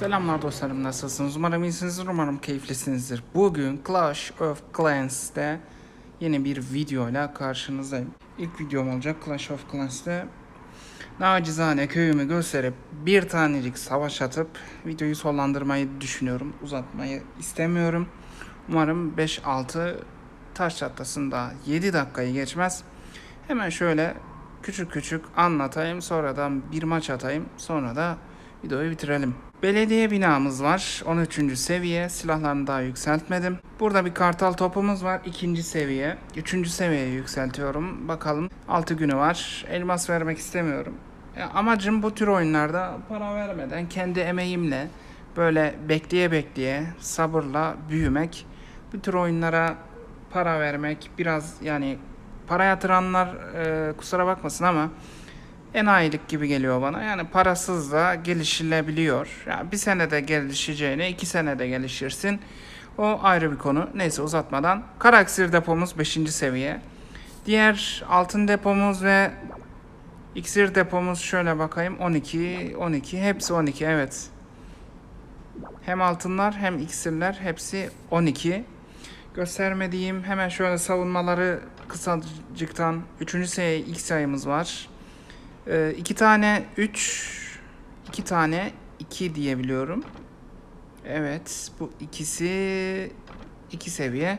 Selamlar dostlarım nasılsınız? Umarım iyisinizdir, umarım keyiflisinizdir. Bugün Clash of Clans'te yeni bir videoyla karşınızdayım. İlk videom olacak Clash of Clans'te. Nacizane köyümü gösterip bir tanecik savaş atıp videoyu sonlandırmayı düşünüyorum. Uzatmayı istemiyorum. Umarım 5-6 taş çatlasında 7 dakikayı geçmez. Hemen şöyle küçük küçük anlatayım. Sonradan bir maç atayım. Sonra da videoyu bitirelim. Belediye binamız var. 13. seviye. Silahlarını daha yükseltmedim. Burada bir kartal topumuz var. 2. seviye. 3. seviyeye yükseltiyorum. Bakalım. 6 günü var. Elmas vermek istemiyorum. Amacım bu tür oyunlarda para vermeden kendi emeğimle böyle bekleye bekleye sabırla büyümek. Bu tür oyunlara para vermek biraz yani para yatıranlar e, kusura bakmasın ama enayilik gibi geliyor bana. Yani parasız da gelişilebiliyor. Yani bir senede gelişeceğine iki senede gelişirsin. O ayrı bir konu. Neyse uzatmadan. Karaksir depomuz 5. seviye. Diğer altın depomuz ve iksir depomuz şöyle bakayım 12 12 hepsi 12 evet. Hem altınlar hem iksirler hepsi 12. Göstermediğim hemen şöyle savunmaları kısacıktan 3. seviye ilk sayımız var. Ee, iki tane 3 iki tane 2 diyebiliyorum. Evet bu ikisi iki seviye.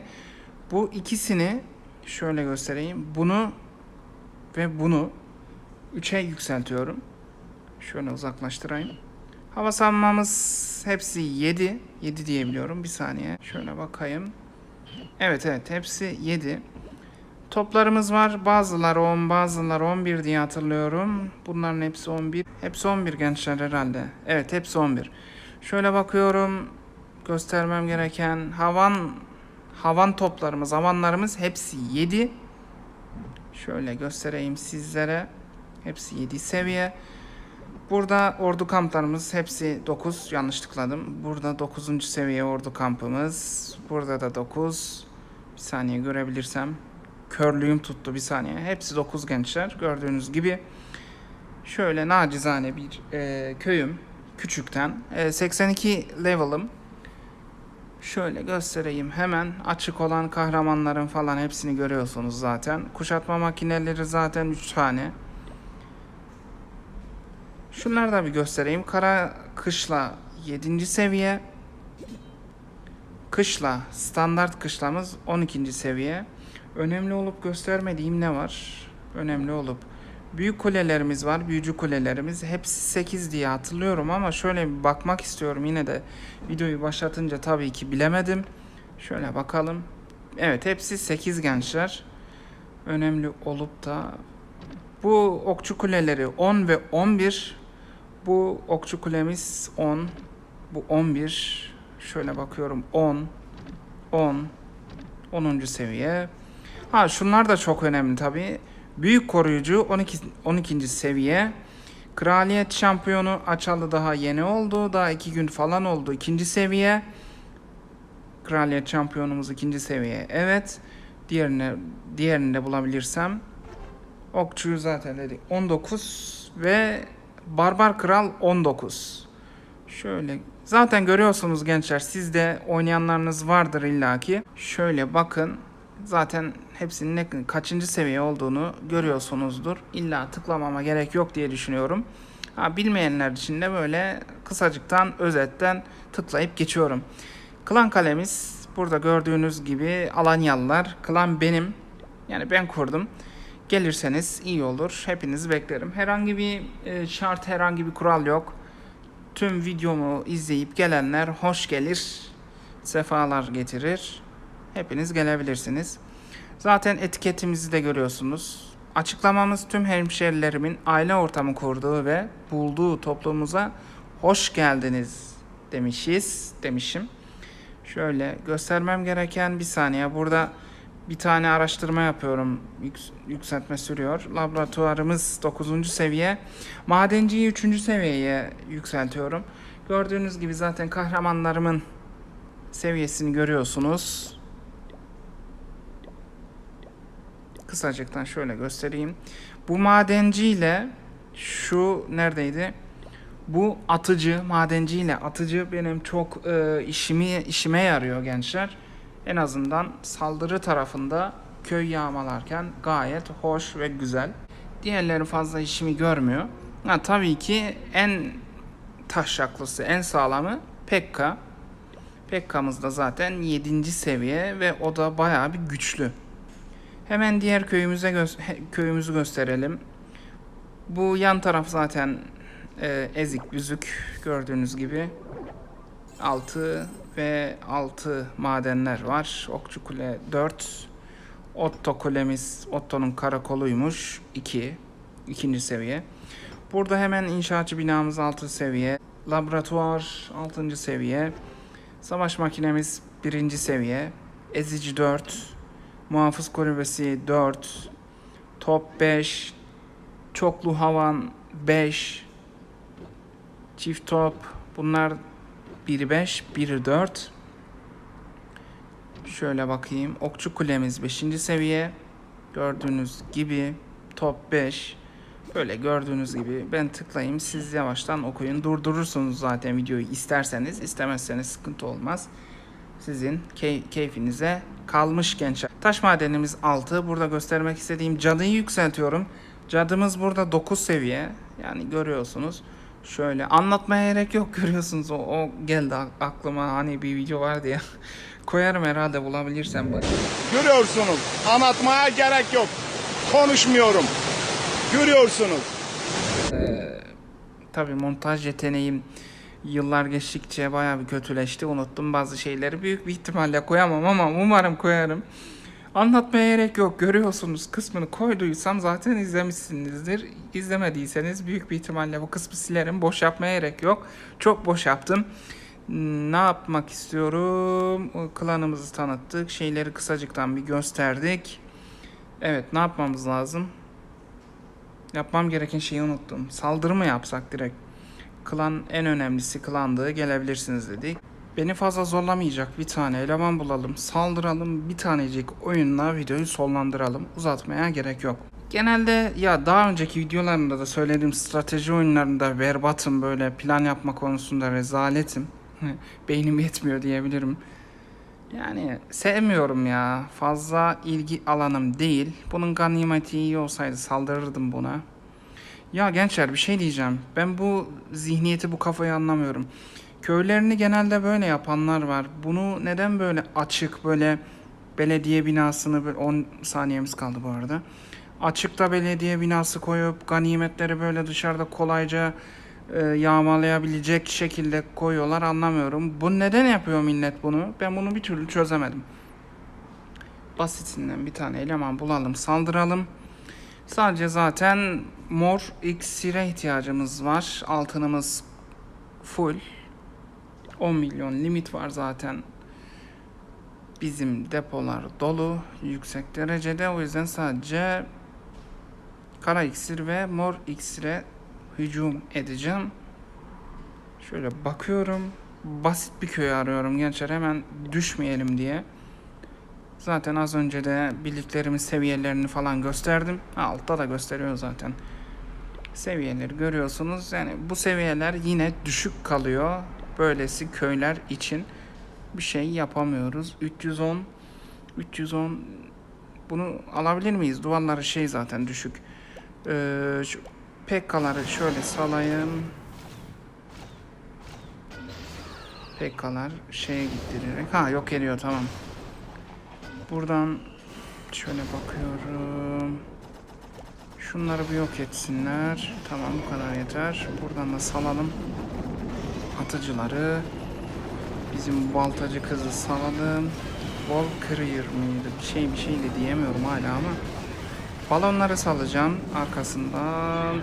Bu ikisini şöyle göstereyim. Bunu ve bunu 3'e yükseltiyorum. Şöyle uzaklaştırayım. Hava savunmamız hepsi 7. 7 diyebiliyorum. Bir saniye. Şöyle bakayım. Evet evet hepsi 7. Toplarımız var. Bazıları 10, bazıları 11 diye hatırlıyorum. Bunların hepsi 11. Hepsi 11 gençler herhalde. Evet hepsi 11. Şöyle bakıyorum. Göstermem gereken havan havan toplarımız, havanlarımız hepsi 7. Şöyle göstereyim sizlere. Hepsi 7 seviye. Burada ordu kamplarımız hepsi 9. Yanlış tıkladım. Burada 9. seviye ordu kampımız. Burada da 9. Bir saniye görebilirsem. Körlüğüm tuttu bir saniye. Hepsi 9 gençler. Gördüğünüz gibi. Şöyle nacizane bir e, köyüm. Küçükten. E, 82 level'ım. Şöyle göstereyim hemen. Açık olan kahramanların falan hepsini görüyorsunuz zaten. Kuşatma makineleri zaten 3 tane. Şunları da bir göstereyim. Kara kışla 7. seviye. Kışla standart kışlamız 12. seviye. Önemli olup göstermediğim ne var? Önemli olup büyük kulelerimiz var. Büyücü kulelerimiz hepsi 8 diye hatırlıyorum ama şöyle bir bakmak istiyorum yine de videoyu başlatınca tabii ki bilemedim. Şöyle bakalım. Evet hepsi 8 gençler. Önemli olup da bu okçu kuleleri 10 ve 11 bu okçu kulemiz 10. Bu 11. Şöyle bakıyorum 10. 10. 10. seviye. Ha şunlar da çok önemli tabii. Büyük koruyucu 12. 12. seviye. Kraliyet şampiyonu açalı daha yeni oldu. Daha 2 gün falan oldu. 2. seviye. Kraliyet şampiyonumuz 2. seviye. Evet. Diğerini, diğerini de bulabilirsem. Okçuyu zaten dedik. 19 ve Barbar Kral 19. Şöyle zaten görüyorsunuz gençler sizde oynayanlarınız vardır illaki. Şöyle bakın zaten hepsinin ne, kaçıncı seviye olduğunu görüyorsunuzdur. İlla tıklamama gerek yok diye düşünüyorum. Ha, bilmeyenler için de böyle kısacıktan özetten tıklayıp geçiyorum. Klan kalemiz burada gördüğünüz gibi Alanyalılar. Klan benim. Yani ben kurdum. Gelirseniz iyi olur. Hepinizi beklerim. Herhangi bir e, şart, herhangi bir kural yok. Tüm videomu izleyip gelenler hoş gelir. Sefalar getirir. Hepiniz gelebilirsiniz. Zaten etiketimizi de görüyorsunuz. Açıklamamız tüm hemşerilerimin aile ortamı kurduğu ve bulduğu toplumumuza hoş geldiniz demişiz, demişim. Şöyle göstermem gereken bir saniye. Burada bir tane araştırma yapıyorum. Yüks- yükseltme sürüyor. Laboratuvarımız 9. seviye. Madenciyi 3. seviyeye yükseltiyorum. Gördüğünüz gibi zaten kahramanlarımın seviyesini görüyorsunuz. Kısacıktan şöyle göstereyim. Bu madenciyle şu neredeydi? Bu atıcı, madenci ile atıcı benim çok e, işimi işime yarıyor gençler. En azından saldırı tarafında köy yağmalarken gayet hoş ve güzel. Diğerleri fazla işimi görmüyor. Ha, tabii ki en taşraklısı, en sağlamı Pekka. Pekka'mız da zaten 7. seviye ve o da bayağı bir güçlü. Hemen diğer köyümüze gö- köyümüzü gösterelim. Bu yan taraf zaten e, ezik büzük gördüğünüz gibi. 6 ve 6 madenler var. Okçu Kule 4. Otto kulemiz Otto'nun karakoluymuş. 2. ikinci seviye. Burada hemen inşaatçı binamız 6 seviye. Laboratuvar 6. seviye. Savaş makinemiz 1. seviye. Ezici 4. Muhafız kulübesi 4. Top 5. Çoklu havan 5. Çift top. Bunlar biri 5, biri 4. Şöyle bakayım. Okçu kulemiz 5. seviye. Gördüğünüz gibi top 5. Böyle gördüğünüz gibi ben tıklayayım. Siz yavaştan okuyun. Durdurursunuz zaten videoyu isterseniz. istemezseniz sıkıntı olmaz. Sizin key- keyfinize kalmış gençler. Taş madenimiz 6. Burada göstermek istediğim cadıyı yükseltiyorum. Cadımız burada 9 seviye. Yani görüyorsunuz. Şöyle anlatmaya gerek yok görüyorsunuz. O, o geldi ak- aklıma hani bir video vardı ya. Koyarım herhalde bulabilirsem. bak. Görüyorsunuz. Anlatmaya gerek yok. Konuşmuyorum. Görüyorsunuz. Tabii montaj yeteneğim yıllar geçtikçe bayağı bir kötüleşti. Unuttum bazı şeyleri. Büyük bir ihtimalle koyamam ama umarım koyarım. Anlatmaya gerek yok. Görüyorsunuz kısmını koyduysam zaten izlemişsinizdir. İzlemediyseniz büyük bir ihtimalle bu kısmı silerim. Boş yapmaya gerek yok. Çok boş yaptım. Ne yapmak istiyorum? Klanımızı tanıttık. Şeyleri kısacıktan bir gösterdik. Evet ne yapmamız lazım? Yapmam gereken şeyi unuttum. Saldırı mı yapsak direkt? Klan en önemlisi klandığı gelebilirsiniz dedik. Beni fazla zorlamayacak bir tane eleman bulalım, saldıralım, bir tanecik oyunla videoyu sonlandıralım. Uzatmaya gerek yok. Genelde ya daha önceki videolarımda da söylediğim strateji oyunlarında berbatım böyle plan yapma konusunda rezaletim. Beynim yetmiyor diyebilirim. Yani sevmiyorum ya. Fazla ilgi alanım değil. Bunun ganimeti iyi olsaydı saldırırdım buna. Ya gençler bir şey diyeceğim. Ben bu zihniyeti, bu kafayı anlamıyorum. Köylerini genelde böyle yapanlar var. Bunu neden böyle açık, böyle belediye binasını, böyle 10 saniyemiz kaldı bu arada. Açıkta belediye binası koyup ganimetleri böyle dışarıda kolayca e, yağmalayabilecek şekilde koyuyorlar anlamıyorum. Bu neden yapıyor millet bunu? Ben bunu bir türlü çözemedim. Basitinden bir tane eleman bulalım, saldıralım. Sadece zaten mor iksire ihtiyacımız var. Altınımız full. 10 milyon limit var zaten. Bizim depolar dolu yüksek derecede. O yüzden sadece kara iksir ve mor iksire hücum edeceğim. Şöyle bakıyorum. Basit bir köy arıyorum gençler hemen düşmeyelim diye. Zaten az önce de birliklerimin seviyelerini falan gösterdim. Altta da gösteriyor zaten. Seviyeleri görüyorsunuz. Yani bu seviyeler yine düşük kalıyor. Böylesi köyler için bir şey yapamıyoruz. 310 310 bunu alabilir miyiz? Duvarları şey zaten düşük. Ee, şu PK'ları şöyle salayım. PK'lar şeye gitti direkt. Ha yok ediyor tamam. Buradan şöyle bakıyorum. Şunları bir yok etsinler. Tamam bu kadar yeter. Buradan da salalım. Atıcıları. Bizim baltacı kızı salalım. Bol kırıyor mıydı? Bir şey bir şey diyemiyorum hala ama. Balonları salacağım. Arkasından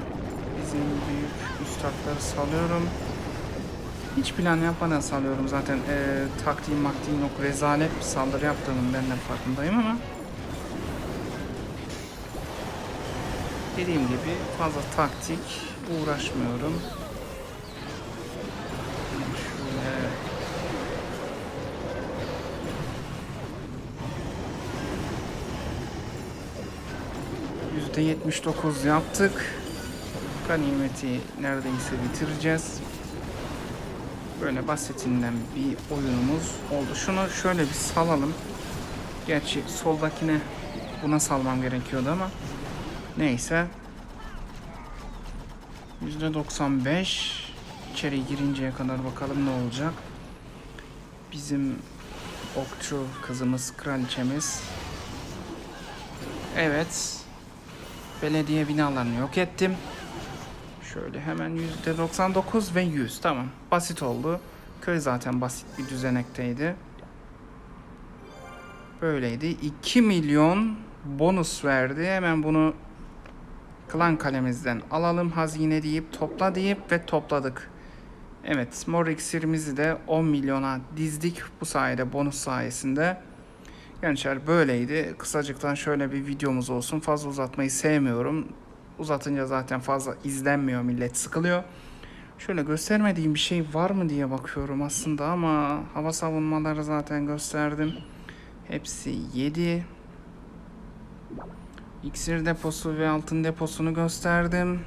bizim büyük üstadları salıyorum. Hiç plan yapmadan salıyorum zaten. Ee, taktiğim maktiğim yok. Rezalet bir saldırı yaptığımın ben de farkındayım ama. Dediğim gibi fazla taktik uğraşmıyorum. Şöyle %79 yaptık. Ganimeti neredeyse bitireceğiz. Böyle basitinden bir oyunumuz oldu. Şunu şöyle bir salalım. Gerçi soldakine buna salmam gerekiyordu ama neyse. %95 içeri girinceye kadar bakalım ne olacak. Bizim okçu kızımız, kraliçemiz. Evet. Belediye binalarını yok ettim. Şöyle hemen %99 ve 100. Tamam. Basit oldu. Köy zaten basit bir düzenekteydi. Böyleydi. 2 milyon bonus verdi. Hemen bunu klan kalemizden alalım. Hazine deyip topla deyip ve topladık. Evet. Mor iksirimizi de 10 milyona dizdik. Bu sayede bonus sayesinde. Gençler böyleydi. Kısacıktan şöyle bir videomuz olsun. Fazla uzatmayı sevmiyorum. Uzatınca zaten fazla izlenmiyor. Millet sıkılıyor. Şöyle göstermediğim bir şey var mı diye bakıyorum aslında ama hava savunmaları zaten gösterdim. Hepsi 7. İksir deposu ve altın deposunu gösterdim.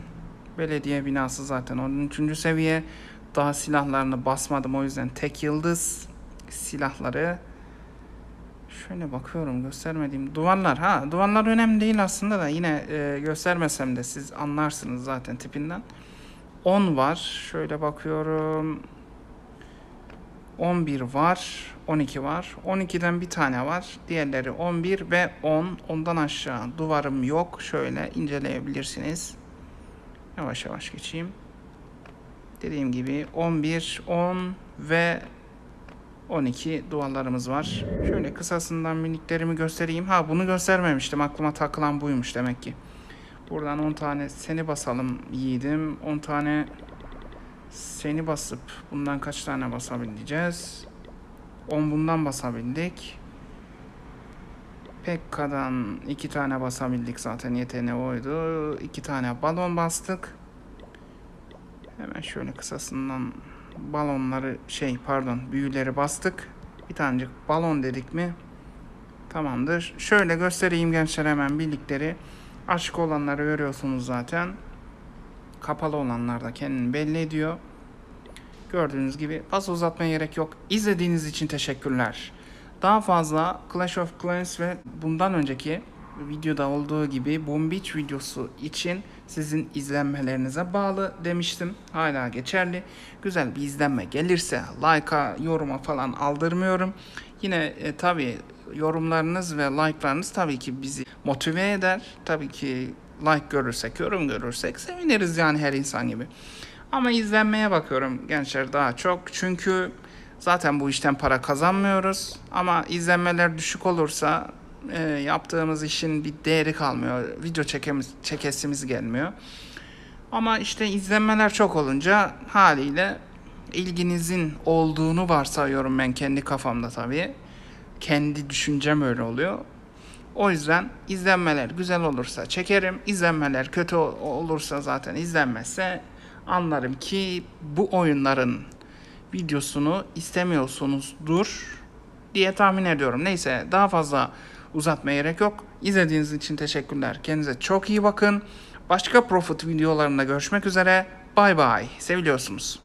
Belediye binası zaten 13. seviye. Daha silahlarını basmadım o yüzden tek yıldız silahları. Şöyle bakıyorum göstermediğim duvarlar ha duvarlar önemli değil aslında da yine e, göstermesem de siz anlarsınız zaten tipinden. 10 var. Şöyle bakıyorum. 11 var. 12 var. 12'den bir tane var. Diğerleri 11 ve 10. Ondan aşağı duvarım yok. Şöyle inceleyebilirsiniz. Yavaş yavaş geçeyim. Dediğim gibi 11, 10 ve 12 duvarlarımız var. Şöyle kısasından miniklerimi göstereyim. Ha bunu göstermemiştim. Aklıma takılan buymuş demek ki. Buradan 10 tane seni basalım yiğidim. 10 tane seni basıp bundan kaç tane basabileceğiz? 10 bundan basabildik. Pekka'dan 2 tane basabildik zaten yeteneği oydu. 2 tane balon bastık. Hemen şöyle kısasından balonları şey pardon büyüleri bastık. Bir tanecik balon dedik mi? Tamamdır. Şöyle göstereyim gençler hemen birlikleri. Açık olanları görüyorsunuz zaten. Kapalı olanlar da kendini belli ediyor. Gördüğünüz gibi fazla uzatmaya gerek yok. İzlediğiniz için teşekkürler. Daha fazla Clash of Clans ve bundan önceki videoda olduğu gibi Beach videosu için sizin izlenmelerinize bağlı demiştim. Hala geçerli. Güzel bir izlenme gelirse like'a, yoruma falan aldırmıyorum. Yine e, tabii yorumlarınız ve like'larınız tabii ki bizi motive eder. Tabii ki like görürsek, yorum görürsek seviniriz yani her insan gibi. Ama izlenmeye bakıyorum gençler daha çok. Çünkü zaten bu işten para kazanmıyoruz. Ama izlenmeler düşük olursa e, yaptığımız işin bir değeri kalmıyor. Video çekemiz, çekesimiz gelmiyor. Ama işte izlenmeler çok olunca haliyle ilginizin olduğunu varsayıyorum ben kendi kafamda tabii. Kendi düşüncem öyle oluyor. O yüzden izlenmeler güzel olursa çekerim. İzlenmeler kötü ol- olursa zaten izlenmezse anlarım ki bu oyunların videosunu istemiyorsunuzdur diye tahmin ediyorum. Neyse daha fazla uzatmaya gerek yok. İzlediğiniz için teşekkürler. Kendinize çok iyi bakın. Başka Profit videolarında görüşmek üzere. Bay bay. Seviliyorsunuz.